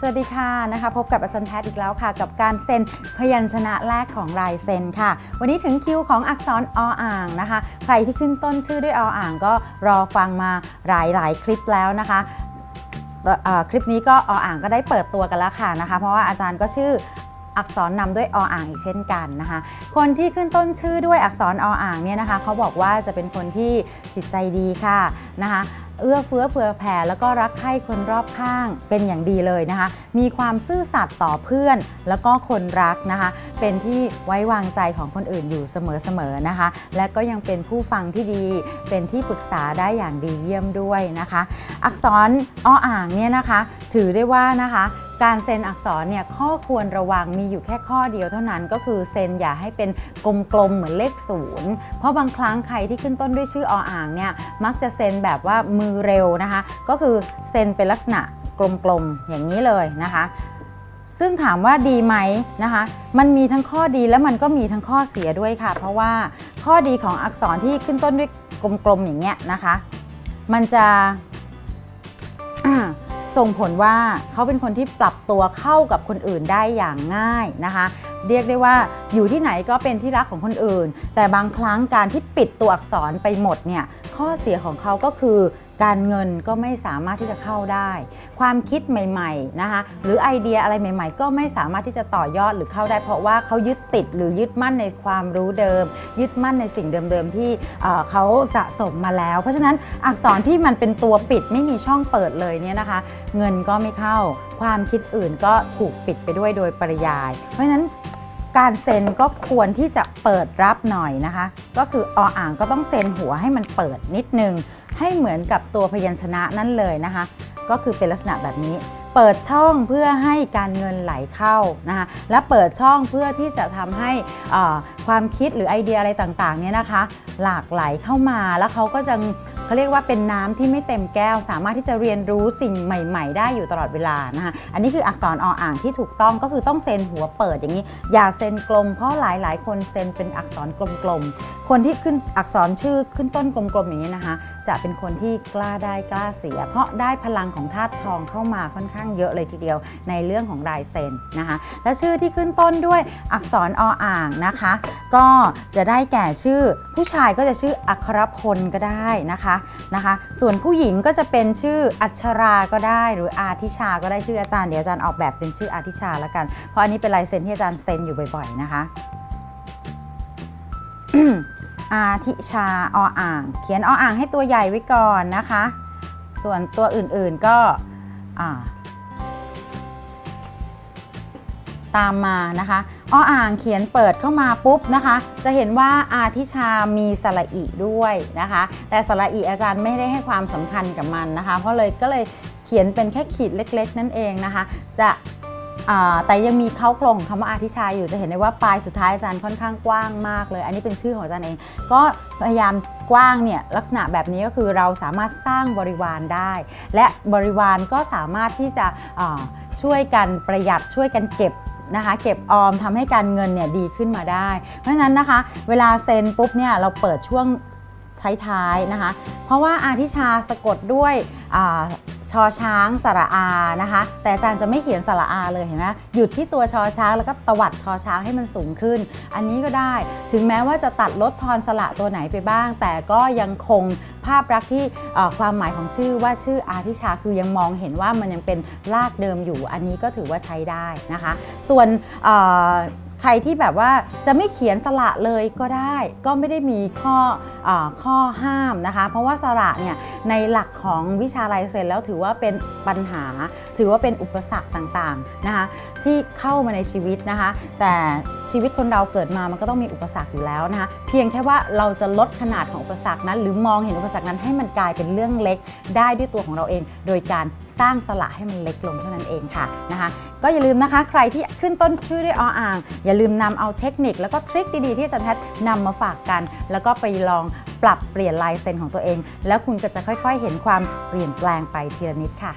สวัสดีค่ะนะคะพบกับอาจารย์แพทย์อีกแล้วค่ะ กับการเซ็นพยัญชนะแรกของลายเซ็นค่ะ วันนี้ถึงคิวของอักษรออ่างนะคะ ใครที่ขึ้นต้นชื่อด้วยออ่างก็รอฟังมาหลายหลายๆคลิปแล้วนะคะคลิปนี้ก็ออ่างก็ได้เปิดตัวกันแล้วค่ะนะคะ เพราะว่าอาจารย์ก็ชื่ออักษรนำด้วยออ่างอีกเช่นกันนะคะ คนที่ขึ้นต้นชื่อด้วยอักษรออ่างเนี่ยนะคะเขาบอกว่าจะเป็นคนที่จิตใจดีค่ะนะคะ เอื้อเฟื้อเผื่อแผ่แล้วก็รักใคร่คนรอบข้างเป็นอย่างดีเลยนะคะ มีความซื่อสัตย์ต่อเพื่อนแล้วก็คนรักนะคะ เป็นที่ไว้วางใจของคนอื่นอยู่เสมอๆนะคะ และก็ยังเป็นผู้ฟังที่ดี เป็นที่ปรึกษาได้อย่างดีเยี่ยมด้วยนะคะ อักษรออ่างเนี่ยนะคะ ถือได้ว่านะคะ การเซ็นอักษรเนี่ยข้อควรระวังมีอยู่แค่ข้อเดียวเท่านั้นก็คือเซ็นอย่าให้เป็นกลมๆเหมือนเลขศูนย์เพราะบางครั้งใครที่ขึ้นต้นด้วยชื่อออ่างเนี่ยมักจะเซ็นแบบว่ามือเร็วนะคะ ก็คือเซ็นเป็นลักษณะกลมๆอย่างนี้เลยนะคะซึ่งถามว่าดีไหมนะคะ มันมีทั้งข้อดีและมันก็มีทั้งข้อเสียด้วยค่ะ เพราะว่าข้อดีของอักษรที่ขึ้นต้นด้วยกลมๆอย่างเงี้ยนะคะ มันจะ ส่งผลว่าเขาเป็นคนที่ปรับตัวเข้ากับคนอื่นได้อย่างง่ายนะคะเรียกได้ว่าอยู่ที่ไหนก็เป็นที่รักของคนอื่น แต่บางครั้งการที่ปิดตัวอักษรไปหมดเนี่ยข้อเสียของเขาก็คือการเงินก็ไม่สามารถที่จะเข้าได้ ความคิดใหม่ๆนะคะหรือไอเดียอะไรใหม่ ๆ ก็ไม่สามารถที่จะต่อยอดหรือเข้าได้ เพราะว่าเขายึดติดหรือยึดมั่นในความรู้เดิม ยึดมั่นในสิ่งเดิมๆที่เขาสะสมมาแล้ว เพราะฉะนั้นอักษรที่มันเป็นตัวปิดไม่มีช่องเปิดเลยเนี่ยนะคะ เงินก็ไม่เข้า ความคิดอื่นก็ถูกปิดไปด้วยโดยปริยาย เพราะฉะนั้น การเซ็นก็ควรที่จะเปิดรับหน่อยนะคะ ก็คือออ่างก็ต้องเซ็นหัวให้มันเปิดนิดนึง ให้เหมือนกับตัวพยัญชนะนั่นเลยนะคะ ก็คือเป็นลักษณะแบบนี้ เปิดช่องเพื่อให้การเงินไหลเข้านะคะและเปิดช่องเพื่อที่จะทำให้ความคิดหรือไอเดียอะไรต่างๆเนี่ยนะคะ หลากไหลเข้ามาแล้วเขาก็จะเขาเรียกว่าเป็นน้ำที่ไม่เต็มแก้ว สามารถที่จะเรียนรู้สิ่งใหม่ ๆ ได้อยู่ตลอดเวลานะคะอันนี้คืออักษรออ่างที่ถูกต้องก็คือต้องเซ็นหัวเปิดอย่างนี้ อย่าเซ็นกลมเพราะหลายๆ คนเซ็นเป็นอักษรกลมๆคนที่ขึ้นอักษรชื่อขึ้นต้นกลมๆอย่างนี้นะคะ จะเป็นคนที่กล้าได้กล้าเสีย เพราะได้พลังของธาตุทองเข้ามาค่อนข้างเยอะเลยทีเดียวในเรื่องของลายเซ็นนะคะ และชื่อที่ขึ้นต้นด้วยอักษรออ่างนะคะ ก็จะได้แก่ชื่อผู้ชายก็จะชื่ออัครพลก็ได้นะคะนะคะ ส่วนผู้หญิงก็จะเป็นชื่ออัชราก็ได้ หรืออาทิชาก็ได้ชื่ออาจารย์เดี๋ยวอาจารย์ออกแบบเป็นชื่ออาทิชาแล้วกัน เพราะอันนี้เป็นลายเซ็นที่อาจารย์เซ็นอยู่บ่อยๆนะคะอาทิชาออ่าง เขียนออ่างให้ตัวใหญ่ไว้ก่อนนะคะ ส่วนตัวอื่นๆก็ ตามมานะคะออ่างเขียนเปิดเข้ามาปุ๊บนะคะ จะเห็นว่าอาทิชามีสระอีด้วยนะคะ แต่สระอีอาจารย์ไม่ได้ให้ความสำคัญกับมันนะคะ เพราะเลยก็เลยเขียนเป็นแค่ขีดเล็ก ๆ นั่นเองนะคะ จะแต่ยังมีเข้าโครงของคำว่าอาทิชาอยู่จะเห็นได้ว่าปลายสุดท้ายอาจารย์ค่อนข้างกว้างมากเลย อันนี้เป็นชื่อของอาจารย์เอง ก็พยายามกว้างเนี่ยลักษณะแบบนี้ก็คือเราสามารถสร้างบริวารได้ และบริวารก็สามารถที่จะช่วยกันประหยัดช่วยกันเก็บ นะคะเก็บออมทำให้การเงินเนี่ยดีขึ้นมาได้ เพราะฉะนั้นนะคะ เวลาเซ็นปุ๊บเนี่ยเราเปิดช่วงท้ายๆนะคะ เพราะว่าอาทิชาสะกดด้วยอชอช้างสระอานะคะ แต่อาจารย์จะไม่เขียนสระอาเลยเห็นไหมหยุดที่ตัวชอช้างแล้วก็ตวัดชอช้างให้มันสูงขึ้น อันนี้ก็ได้ ถึงแม้ว่าจะตัดลดทอนสระตัวไหนไปบ้าง แต่ก็ยังคง ภาพลักษณ์ที่ความหมายของชื่อว่าชื่ออาทิชาคือยังมองเห็นว่ามันยังเป็นรากเดิมอยู่ อันนี้ก็ถือว่าใช้ได้นะคะ ส่วน ใครที่แบบว่าจะไม่เขียนสระเลยก็ได้ ก็ไม่ได้มีข้ออข้อห้ามนะคะ เพราะว่าสระเนี่ยในหลักของวิชาลายเซ็นแล้วถือว่าเป็นปัญหา ถือว่าเป็นอุปสรรคต่างๆนะคะที่เข้ามาในชีวิตนะคะ แต่ชีวิตคนเราเกิดมามันก็ต้องมีอุปสรรคอยู่แล้วนะคะเพียงแค่ว่าเราจะลดขนาดของอุปสรรคนั้น หรือมองเห็นอุปสรรคนั้นให้มันกลายเป็นเรื่องเล็กได้ด้วยตัวของเราเอง โดยการ สร้างสละให้มันเล็กลงเท่านั้นเองค่ะนะคะก็อย่าลืมนะคะใครที่ขึ้นต้นชื่อด้วยออ่าง อย่าลืมนำเอาเทคนิค แล้วก็ทริคดีๆที่อาจันแพทย์นำมาฝากกัน แล้วก็ไปลองปรับเปลี่ยนลายเซ็นของตัวเอง แล้วคุณก็จะค่อยๆ เห็นความเปลี่ยนแปลงไปทีละนิดค่ะ